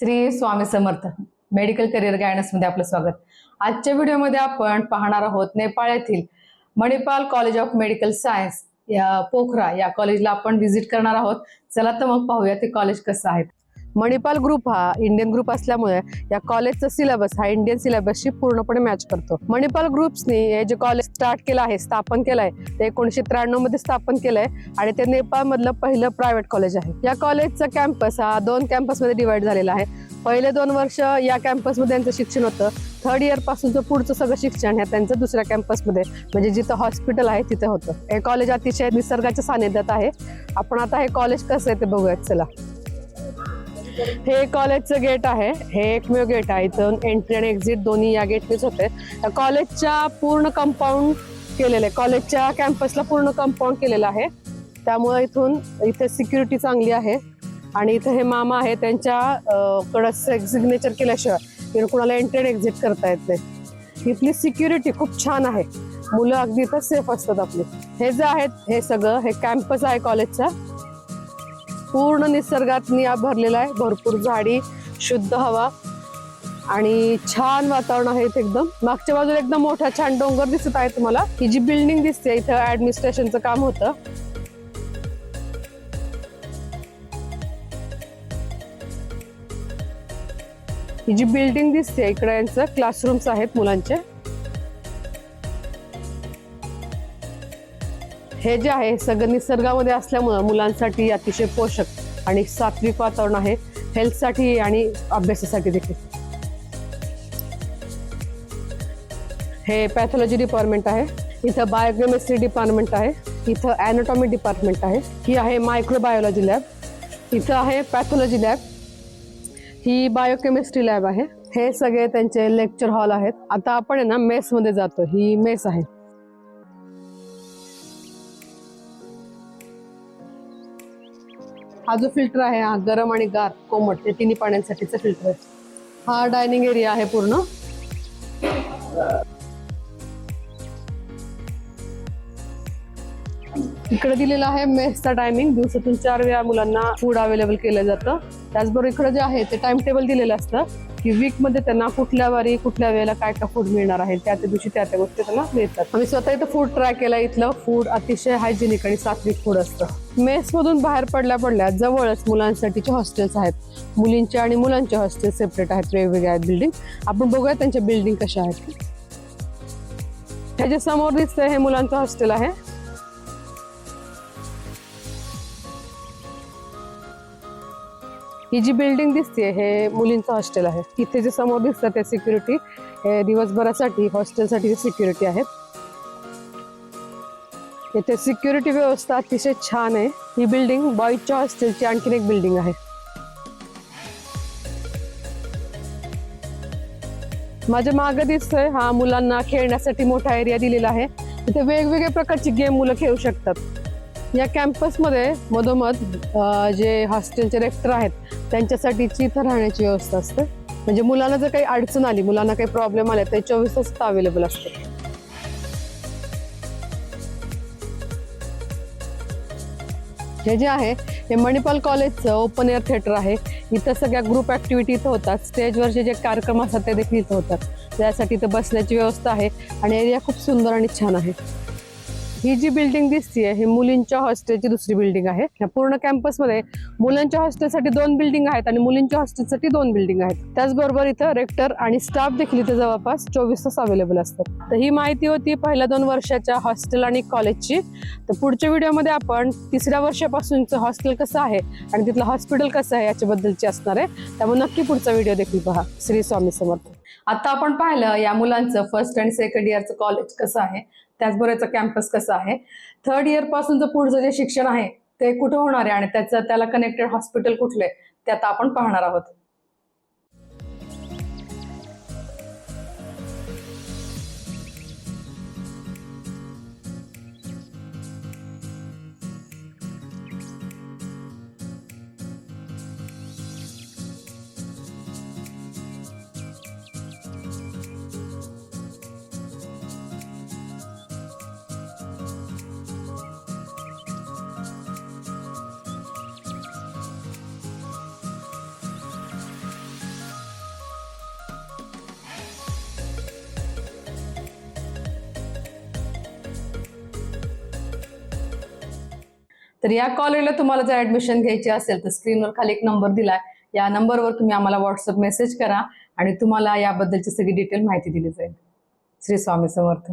Shri Swami Samarth. Medical career गायडन्समध्ये आपलं स्वागत. आजच्या व्हिडिओमध्ये आपण पाहणार आहोत नेपाळ येथील Manipal college of medical science या पोखरा या कॉलेजला आपण व्हिजिट करणार आहोत. चला तर मग पाहूया ते कॉलेज कसं आहे. मणिपाल ग्रुप हा इंडियन ग्रुप असल्यामुळे या कॉलेजचा सिलेबस हा इंडियन सिलेबसशी पूर्णपणे मॅच करतो. मणिपाल ग्रुप्सनी हे जे कॉलेज स्टार्ट केलं आहे स्थापन केलं आहे ते एकोणीशे त्र्याण्णवमध्ये स्थापन आहे आणि ते नेपाळमधलं पहिलं प्रायव्हेट कॉलेज आहे. या कॉलेजचा कॅम्पस हा दोन कॅम्पसमध्ये डिवाइड झालेला आहे. पहिले दोन वर्ष या कॅम्पसमध्ये त्यांचं शिक्षण होतं. थर्ड इयर पासूनचं पुढचं सगळं शिक्षण हे त्यांचं दुसऱ्या कॅम्पसमध्ये म्हणजे जिथं हॉस्पिटल आहे तिथं होतं. हे कॉलेज अतिशय निसर्गाच्या सानिध्यात आहे. आपण आता हे कॉलेज कसं आहे ते बघूयात चला. हे कॉलेजचं गेट आहे. हे एकमेव गेट आहे. इथून एंट्री आणि एक्झिट दोन्ही या गेटनेच होते. कॉलेजच्या पूर्ण कंपाऊंड केलेलं आहे. कॉलेजच्या कॅम्पसला पूर्ण कंपाऊंड केलेलं आहे. त्यामुळे इथून इथे सिक्युरिटी चांगली आहे. आणि इथे हे मामा आहे त्यांच्या कडं सिग्नेचर केल्याशिवाय कुणाला एंट्री आणि एक्झिट करता येत नाही. इथली सिक्युरिटी खूप छान आहे. मुलं अगदी इथं सेफ असतात आपली. हे जे आहेत हे सगळं हे कॅम्पस आहे कॉलेजचा. पूर्ण निसर्गात निया भरलेला आहे. भरपूर झाडी शुद्ध हवा आणि छान वातावरण आहे इथे एकदम. मागच्या बाजूला एकदम मोठा छान डोंगर दिसत आहे तुम्हाला. ही जी बिल्डिंग दिसते इथं ऍडमिनिस्ट्रेशनचं काम होतं. ही जी बिल्डिंग दिसते इकडे यांचं क्लासरूम्स आहेत मुलांचे. हे जे आहे सगळं निसर्गामध्ये असल्यामुळं मुलांसाठी अतिशय पोषक आणि सात्विक वातावरण आहे. हेल्थसाठी आणि अभ्यासासाठी देखील. हे पॅथॉलॉजी डिपार्टमेंट आहे. इथं बायोकेमिस्ट्री डिपार्टमेंट आहे. इथं अॅनाटॉमी डिपार्टमेंट आहे. ही आहे मायक्रोबायोलॉजी लॅब इथं आहे पॅथॉलॉजी लॅब ही बायोकेमिस्ट्री लॅब आहे. हे सगळे त्यांचे लेक्चर हॉल आहेत. आता आपण आहे ना मेस मध्ये जातो. ही मेस आहे. हा जो फिल्टर आहे हा गरम आणि गार कोमट हे तिन्ही पाण्यासाठीचा फिल्टर आहे. हा डायनिंग एरिया आहे पूर्ण. इकडे दिलेला आहे मेसचा टायमिंग दिवसातून चार वेळा मुलांना फूड अवेलेबल केलं जातं. त्याचबरोबर इकडे जे आहे ते टाइम टेबल दिलेलं असतं. की वीकमध्ये त्यांना कुठल्या वारी कुठल्या वेळेला काय काय फूड मिळणार आहे त्या त्या दिवशी त्या त्या गोष्टी त्यांना मिळतात. आम्ही स्वतः इथं फूड ट्राय केला इथलं. फूड अतिशय हायजेनिक आणि सात्विक फूड असतं. मेस मधून बाहेर पडल्या पडल्या जवळच मुलांसाठीचे हॉस्टेल्स आहेत मुलींचे आणि मुलांचे हॉस्टेल सेपरेट आहेत वेगवेगळ्या आहेत बिल्डिंग आपण बघूया त्यांच्या बिल्डिंग कशा आहेत. ह्याच्या समोर दिसतंय हे मुलांचं हॉस्टेल आहे. ही जी बिल्डिंग दिसते हे मुलींचं हॉस्टेल आहे. इथे जे समोर दिसतात ते सिक्युरिटी हे दिवसभरासाठी हॉस्टेलसाठी सिक्युरिटी आहेत. इथे सिक्युरिटी व्यवस्था अतिशय छान आहे. ही बिल्डिंग बॉईजच्या हॉस्टेलची आणखीन एक बिल्डिंग आहे. माझ्या माग दिसतोय हा मुलांना खेळण्यासाठी मोठा एरिया दिलेला आहे. इथे वेगवेगळ्या प्रकारची गेम मुलं खेळू शकतात. या कॅम्पसमध्ये मधोमध जे हॉस्टेलचे रेक्टर आहेत त्यांच्यासाठीची इथं राहण्याची व्यवस्था असते. म्हणजे मुलांना जर काही अडचण आली मुलांना काही प्रॉब्लेम आले तर चोवीस तास अवेलेबल असते. हे जे आहे हे मणिपाल कॉलेजचं ओपन एअर थिएटर आहे. इथं सगळ्या ग्रुप ऍक्टिव्हिटी इथं होतात. स्टेजवरचे जे कार्यक्रम असतात ते देखील इथं होतात. त्यासाठी इथं बसण्याची व्यवस्था आहे आणि एरिया खूप सुंदर आणि छान आहे. ही जी बिल्डिंग दिसतीये ही मुलींच्या हॉस्टेलची दुसरी बिल्डिंग आहे. या पूर्ण कॅम्पसमध्ये मुलांच्या हॉस्टेलसाठी दोन बिल्डिंग आहेत आणि मुलींच्या हॉस्टेलसाठी दोन बिल्डिंग आहेत. त्याचबरोबर इथं रेक्टर आणि स्टाफ देखील इथे जवळपास चोवीस तास अवेलेबल असतात. तर ही माहिती होती पहिल्या दोन वर्षाच्या हॉस्टेल आणि कॉलेजची तर पुढच्या व्हिडिओमध्ये आपण तिसऱ्या वर्षापासूनचं हॉस्टेल कसं आहे आणि तिथलं हॉस्पिटल कसं आहे याच्याबद्दलची असणार आहे. त्यामुळे नक्की पुढचा व्हिडिओ देखील पहा. श्री स्वामी समर्थ. आता आपण पाहिलं या मुलांचं फर्स्ट आणि सेकंड इयरचं कॉलेज कसं आहे त्याचबरोबरचं कॅम्पस कसं आहे. थर्ड इयरपासूनचं पुढचं जे शिक्षण आहे ते कुठं होणार आहे? आणि त्याचं त्याला कनेक्टेड हॉस्पिटल कुठले ते आता आपण पाहणार आहोत. तर या कॉलेजला तुम्हाला जर ऍडमिशन घ्यायची असेल तर स्क्रीनवर खाली एक नंबर दिलाय. या नंबरवर तुम्ही आम्हाला व्हॉट्सअप मेसेज करा आणि तुम्हाला याबद्दलची सगळी डिटेल माहिती दिली जाईल. श्री स्वामी समर्थ.